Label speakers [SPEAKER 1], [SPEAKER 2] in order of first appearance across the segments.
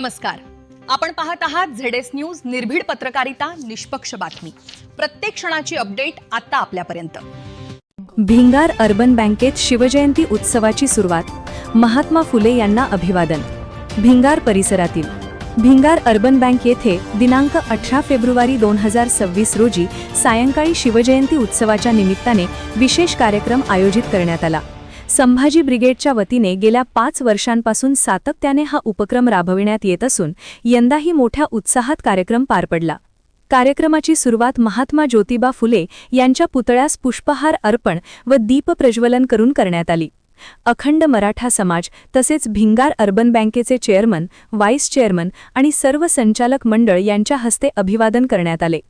[SPEAKER 1] नमस्कार. आपण पाहत आहात झेडेस न्यूज निर्भीड पत्रकारिता निष्पक्ष बातमी. प्रत्येक क्षणाची अपडेट आता आपल्यापर्यंत.
[SPEAKER 2] भिंगार अर्बन बँकेत शिवजयंती उत्सवाची सुरुवात. महात्मा फुले यांना अभिवादन. भिंगार परिसरातील. भिंगार अर्बन बँक येथे दिनांक अठरा फेब्रुवारी दोन हजार सव्वीस रोजी सायंकाळी शिवजयंती उत्सवाच्या निमित्ताने विशेष कार्यक्रम आयोजित करण्यात आला. संभाजी ब्रिगेडच्या वतीने गेल्या पाच वर्षांपासून सातत्याने हा उपक्रम राबविण्यात येत असून यंदाही मोठ्या उत्साहात कार्यक्रम पार पडला. कार्यक्रमाची सुरुवात महात्मा ज्योतिबा फुले यांच्या पुतळ्यास पुष्पहार अर्पण व दीपप्रज्वलन करून करण्यात आली. अखंड मराठा समाज तसेच भिंगार अर्बन बँकेचे चेअरमन व्हाईस चेअरमन आणि सर्व संचालक मंडळ यांच्या हस्ते अभिवादन करण्यात आले.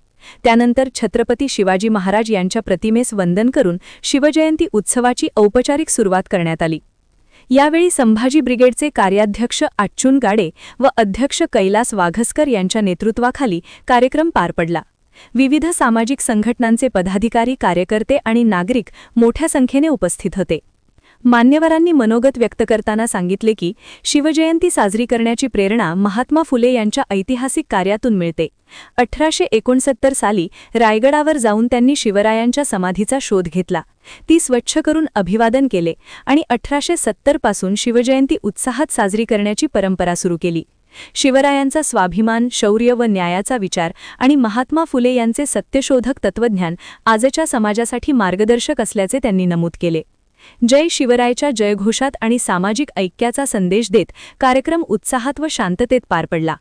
[SPEAKER 2] त्यानंतर छत्रपती शिवाजी महाराज यांच्या प्रतिमेस वंदन करून शिवजयंती उत्सवाची औपचारिक सुरुवात करण्यात आली. यावेळी संभाजी ब्रिगेडचे कार्याध्यक्ष आच्चून गाडे व अध्यक्ष कैलास वाघसकर यांच्या नेतृत्वाखाली कार्यक्रम पार पडला. विविध सामाजिक संघटनांचे पदाधिकारी कार्यकर्ते आणि नागरिक मोठ्या संख्येने उपस्थित होते. मान्यवरांनी मनोगत व्यक्त करताना सांगितले की शिवजयंती साजरी करण्याची प्रेरणा महात्मा फुले यांच्या ऐतिहासिक कार्यातून मिळते. अठराशे एकोणसत्तर साली रायगडावर जाऊन त्यांनी शिवरायांच्या समाधीचा शोध घेतला. ती स्वच्छ करून अभिवादन केले आणि अठराशे सत्तरपासून शिवजयंती उत्साहात साजरी करण्याची परंपरा सुरू केली. शिवरायांचा स्वाभिमान शौर्य व न्यायाचा विचार आणि महात्मा फुले यांचे सत्यशोधक तत्वज्ञान आजच्या समाजासाठी मार्गदर्शक असल्याचे त्यांनी नमूद केले. जय शिवरायच्या जयघोषात आणि सामाजिक ऐक्याचा संदेश देत कार्यक्रम उत्साहात व शांततेत पार पडला.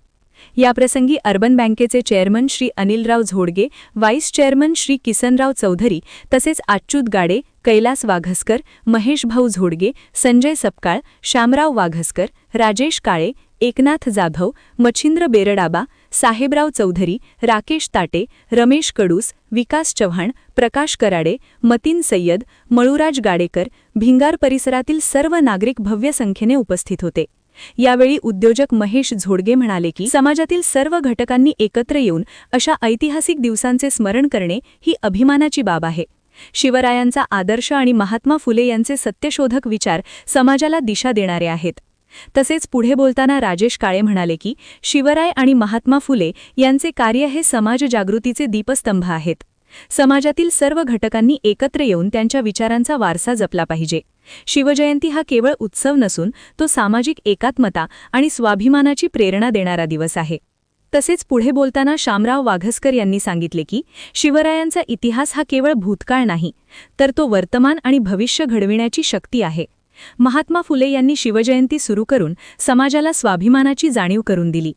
[SPEAKER 2] याप्रसंगी अर्बन बँकेचे chairman Shri Anilrao Zodge vice chairman Shri Kisanrao Chaudhari तसेच आच्युत गाडे कैलास वाघसकर महेश भाऊ झोडगे संजय सपकाळ श्यामराव वाघसकर राजेश काळे एकनाथ जाधव मच्छिंद्र बेरडाबा साहेबराव चौधरी राकेश ताटे रमेश कडूस विकास चव्हाण प्रकाश कराडे मतीन सय्यद मळुराज गाडेकर भिंगार परिसरातील सर्व नागरिक भव्य संख्येने उपस्थित होते. यावेळी उद्योजक महेश झोडगे म्हणाले की समाजातील सर्व घटकांनी एकत्र येऊन अशा ऐतिहासिक दिवसांचे स्मरण करणे ही अभिमानाची बाब आहे. शिवरायांचा आदर्श आणि महात्मा फुले यांचे सत्यशोधक विचार समाजाला दिशा देणारे आहेत. तसेच पुढे बोलताना राजेश काळे म्हणाले की शिवराय आणि महात्मा फुले यांचे कार्य हे समाज जागृतीचे दीपस्तंभ आहेत. समाजातील सर्व घटकांनी एकत्र येऊन त्यांच्या विचारांचा वारसा जपला पाहिजे. शिवजयंती हा केवळ उत्सव नसून तो सामाजिक एकात्मता आणि स्वाभिमानाची प्रेरणा देणारा दिवस आहे. तसेच पुढे बोलताना शामराव वाघसकर यांनी सांगितले की शिवरायांचा इतिहास हा केवळ भूतकाळ नाही तर तो वर्तमान आणि भविष्य घडविण्याची शक्ती आहे. महात्मा फुले यांनी शिवजयंती सुरू करून समाजाला स्वाभिमानाची जाणीव करून दिली.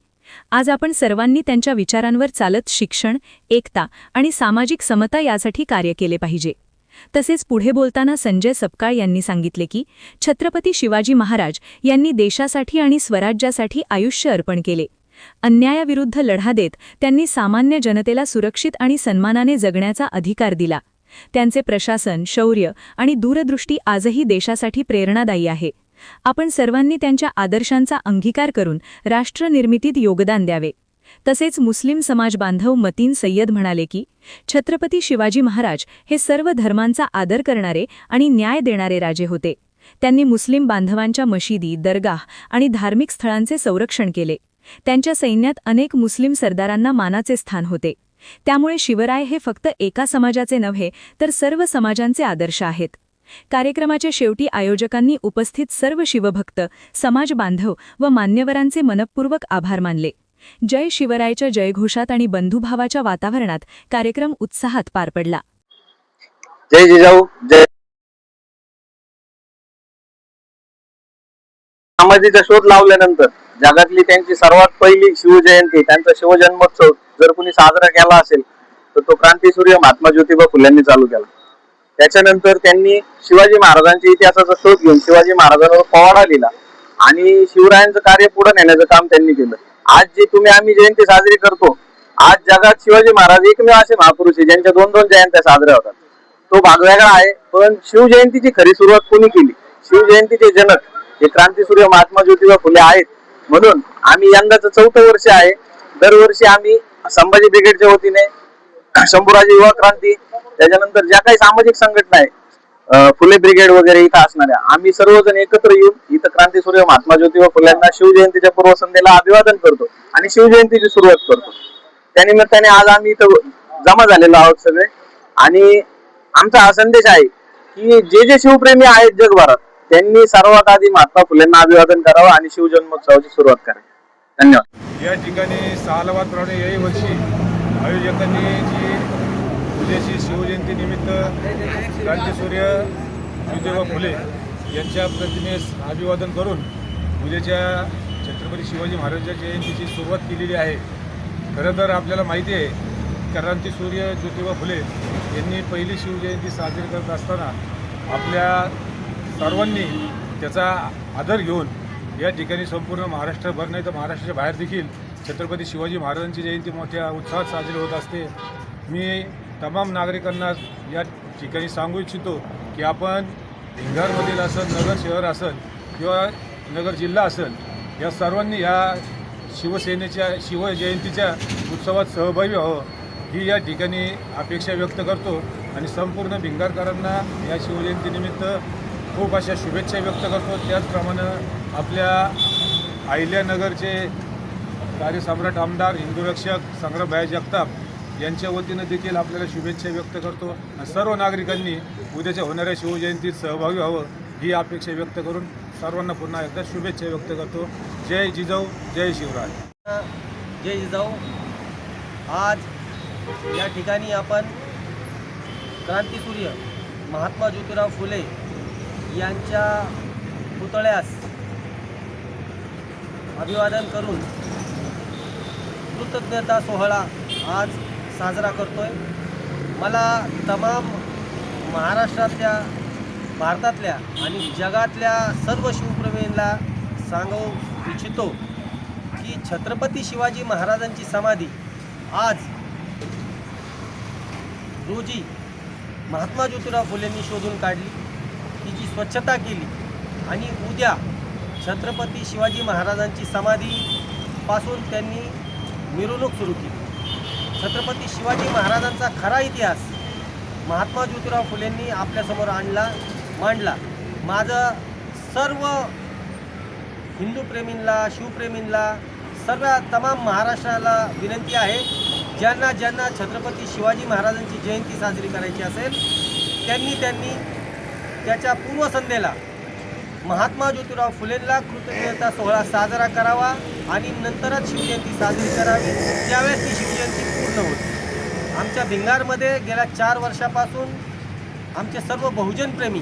[SPEAKER 2] आज आपण सर्वांनी त्यांच्या विचारांवर चालत शिक्षण एकता आणि सामाजिक समता यासाठी कार्य केले पाहिजे. तसेच पुढे बोलताना संजय सपकाळ यांनी सांगितले की छत्रपती शिवाजी महाराज यांनी देशासाठी आणि स्वराज्यासाठी आयुष्य अर्पण केले. अन्यायाविरुद्ध लढा देत त्यांनी सामान्य जनतेला सुरक्षित आणि सन्मानाने जगण्याचा अधिकार दिला. त्यांचे प्रशासन शौर्य आणि दूरदृष्टी आजही देशासाठी प्रेरणादायी आहे. आपण सर्वांनी त्यांच्या आदर्शांचा अंगीकार करून राष्ट्रनिर्मितीत योगदान द्यावे. तसेच मुस्लिम समाज बांधव मतीन सय्यद म्हणाले की छत्रपती शिवाजी महाराज हे सर्व धर्मांचा आदर करणारे आणि न्याय देणारे राजे होते. त्यांनी मुस्लिम बांधवांच्या मशिदी दरगाह आणि धार्मिक स्थळांचे संरक्षण केले. त्यांच्या सैन्यात अनेक मुस्लिम सरदारांना मानाचे स्थान होते. त्यामुळे शिवराय हे फक्त एका समाजाचे नव्हे तर सर्व समाजांचे आदर्श आहेत. कार्यक्रमाच्या शेवटी आयोजकांनी उपस्थित सर्व शिवभक्त समाज बांधव व मान्यवरांचे मनपूर्वक आभार मानले. जय शिवरायच्या जयघोषात आणि बंधुभावाच्या वातावरणात कार्यक्रम उत्साहात पार पडला.
[SPEAKER 3] जय जिजाऊ जय समाधीचा शोध लावल्यानंतर जगातली त्यांची सर्वात पहिली शिवजयंती त्यांचा शिवजन्मोत्सव जर कुणी साजरा केला असेल तर तो क्रांतीसूर्य महात्मा ज्योतिबा फुल्यांनी चालू केला. त्याच्यानंतर त्यांनी शिवाजी महाराजांच्या इतिहासाचा शोध घेऊन शिवाजी महाराजांवर पवाडा लिहिला आणि शिवरायांचं कार्य पुढे नेण्याचं काम त्यांनी केलं. आज जे तुम्ही आम्ही जयंती साजरी करतो आज जगात शिवाजी महाराज एकमेव असे महापुरुष आहे ज्यांच्या दोन दोन जयंत्या साजऱ्या होतात. तो भाग वेगळा आहे पण शिवजयंतीची खरी सुरुवात कोणी केली? शिवजयंतीचे जनक हे क्रांती सूर्य महात्मा ज्योतिबा फुले आहेत. म्हणून आम्ही यंदाचं चौथं वर्ष आहे. दरवर्षी आम्ही संभाजी ब्रिगेडच्या वतीने शंभूराजे युवा क्रांती त्याच्यानंतर ज्या काही सामाजिक संघटना आहे फुले ब्रिगेड वगैरे इथं असणाऱ्या आम्ही सर्वजण एकत्र येऊन इथं क्रांती सूर्य महात्मा ज्योतिबा फुल्यांना शिवजयंतीच्या पूर्वसंध्येला अभिवादन करतो आणि शिवजयंतीची सुरुवात करतो. त्यानिमित्ताने आज आम्ही इथं जमा झालेलो आहोत सगळे. आणि आमचा हा संदेश आहे की जे जे शिवप्रेमी आहेत जगभरात त्यांनी सर्वात आधी महात्मा फुलेंना अभिवादन करावं आणि शिवजन्मोत्सवाची सुरुवात करावी. धन्यवाद.
[SPEAKER 4] या ठिकाणी सालवादप्रमाणे याही वर्षी आयोजकांनी जी उद्याची शिवजयंतीनिमित्त क्रांतीसूर्य ज्योतिबा फुले यांच्या प्रतिमेस अभिवादन करून उद्याच्या छत्रपती शिवाजी महाराजांच्या जयंतीची सुरुवात केलेली आहे. खरं तर आपल्याला माहिती आहे क्रांतीसूर्य ज्योतिबा फुले यांनी पहिली शिवजयंती साजरी करत असताना आपल्या सर्वांनी त्याचा आदर घेऊन या ठिकाणी संपूर्ण महाराष्ट्रभर नाही तर महाराष्ट्राच्या बाहेर देखील छत्रपती शिवाजी महाराजांची जयंती मोठ्या उत्साहात साजरी होत असते. मी तमाम नागरिकांना या ठिकाणी सांगू इच्छितो की आपण भिंगारमधील असेल नगर शहर असेल किंवा नगर जिल्हा असेल या सर्वांनी या शिवसेनेच्या शिवजयंतीच्या उत्सवात सहभागी व्हावं ही या ठिकाणी अपेक्षा व्यक्त करतो. आणि संपूर्ण भिंगारकरांना या शिवजयंतीनिमित्त खूप अशा शुभेच्छा व्यक्त करतो. त्याचप्रमाणे आपल्या अहिल्यानगरचे कार्यसम्राट आमदार हिंदुरक्षक संग्रामभाई जगताप यांच्या वतीनं देखील आपल्याला शुभेच्छा व्यक्त करतो. आणि सर्व नागरिकांनी उद्याच्या होणाऱ्या शिवजयंतीत सहभागी व्हावं ही अपेक्षा व्यक्त करून सर्वांना पुन्हा एकदा शुभेच्छा व्यक्त करतो. जय जिजाऊ जय शिवराय.
[SPEAKER 5] जय जिजाऊ. आज या ठिकाणी आपण क्रांतीसूर्य महात्मा ज्योतिराव फुले यांच्या पुतळ्यास अभिवादन करून कृतज्ञता सोहळा आज साजरा करतोय. मला तमाम महाराष्ट्रातल्या भारतातल्या आणि जगातल्या सर्व शिवप्रेमींना सांगू इच्छितो की छत्रपती शिवाजी महाराजांची समाधी आज रोजी महात्मा ज्योतिराव फुलेंनी शोधून काढली. तिची स्वच्छता केली. आणि उद्या छत्रपती शिवाजी महाराजांची समाधीपासून त्यांनी मिरवणूक सुरू केली. छत्रपती शिवाजी महाराजांचा खरा इतिहास महात्मा ज्योतिराव फुलेंनी आपल्यासमोर आणला मांडला. माझं सर्व हिंदू प्रेमींना शिवप्रेमींना सर्व तमाम महाराष्ट्राला विनंती आहे. ज्यांना ज्यांना छत्रपती शिवाजी महाराजांची जयंती साजरी करायची असेल त्यांनी त्यांनी त्याच्या पूर्वसंध्येला महात्मा ज्योतिराव फुलेंना कृतज्ञता सोहळा साजरा करावा आणि नंतरच शिवजयंती साजरी करावी. त्यावेळेस ती शिवजयंती पूर्ण होते. आमच्या भिंगारमध्ये गेल्या चार वर्षापासून आमचे सर्व बहुजनप्रेमी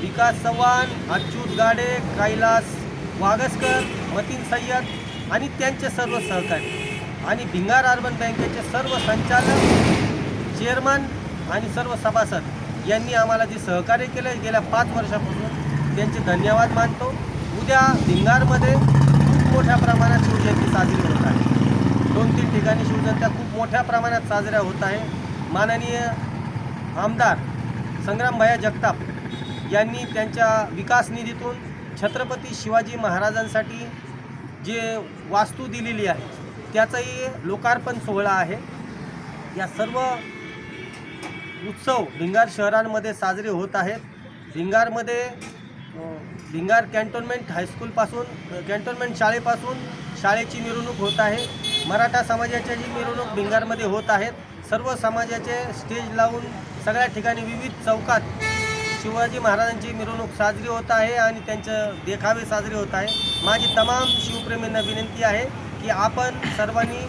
[SPEAKER 5] विकास चव्हाण अच्युत गाडे कैलास वागसकर मतीन सय्यद आणि त्यांचे सर्व सहकारी आणि भिंगार अर्बन बँकेचे सर्व संचालक चेअरमन आणि सर्व सभासद यांनी आम्हाला जे सहकार्य केलं गेल्या पाच वर्षापासून त्यांचे धन्यवाद मानतो. उद्या भिंगारमध्ये खूप मोठ्या प्रमाणात शिवजयंती साजरी होत आहे. दोन तीन ठिकाणी शिवजयंत्या खूप मोठ्या प्रमाणात साजऱ्या होत आहे. माननीय आमदार संग्रामभाया जगताप यांनी त्यांच्या विकास निधीतून छत्रपती शिवाजी महाराजांसाठी जे वास्तू दिलेली आहे त्याचाही लोकार्पण सोहळा आहे. या सर्व उत्सव भिंगार शहरांमध्ये साजरे होत आहेत. भिंगारमध्ये भिंगार कॅन्टोन्मेंट हायस्कूलपासून कॅन्टोन्मेंट शाळेपासून शाळेची मिरवणूक होत आहे. मराठा समाजाच्या जी मिरवणूक भिंगारमध्ये होत आहेत. सर्व समाजाचे स्टेज लावून सगळ्या ठिकाणी विविध चौकात शिवाजी महाराजांची मिरवणूक साजरी होत आहे आणि त्यांचं देखावे साजरे होत आहे. माझी तमाम शिवप्रेमींना विनंती आहे की आपण सर्वांनी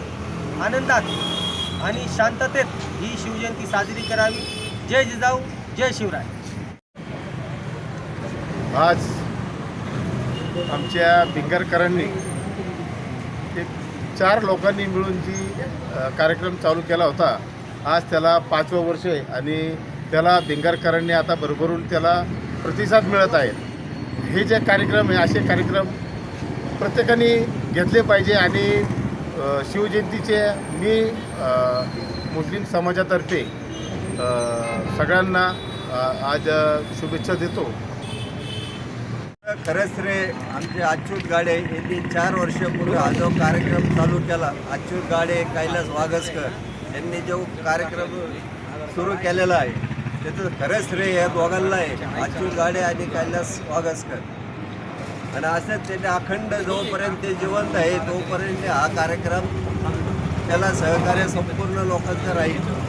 [SPEAKER 5] आनंदात आणि शांततेत ही शिवजयंती साजरी करावी. जय जिजाऊ जय शिवराय.
[SPEAKER 6] आज आमच्या भिंगरकरांनी एक चार लोकांनी मिळून जी कार्यक्रम चालू केला होता आज त्याला पाचवं वर्ष आहे आणि त्याला भिंगरकरांनी आता भरभरून त्याला प्रतिसाद मिळत आहे. हे जे कार्यक्रम आहे असे कार्यक्रम प्रत्येकाने घेतले पाहिजे आणि शिवजयंतीचे मी मुस्लिम समाजातर्फे सगळ्यांना आज शुभेच्छा देतो.
[SPEAKER 7] खरंच रे आमचे अच्युत गाडे यांनी चार वर्षापूर्वी हा जो कार्यक्रम चालू केला अच्युत गाडे कैलास वागसकर यांनी जो कार्यक्रम सुरू केलेला आहे त्याचं खरंच रे या दोघांना आहे अच्युत गाडे आणि कैलास वागसकर. आणि असंच त्याने अखंड जोपर्यंत ते जिवंत आहे तोपर्यंत हा कार्यक्रम त्याला सहकार्य संपूर्ण लोकांचं राहील.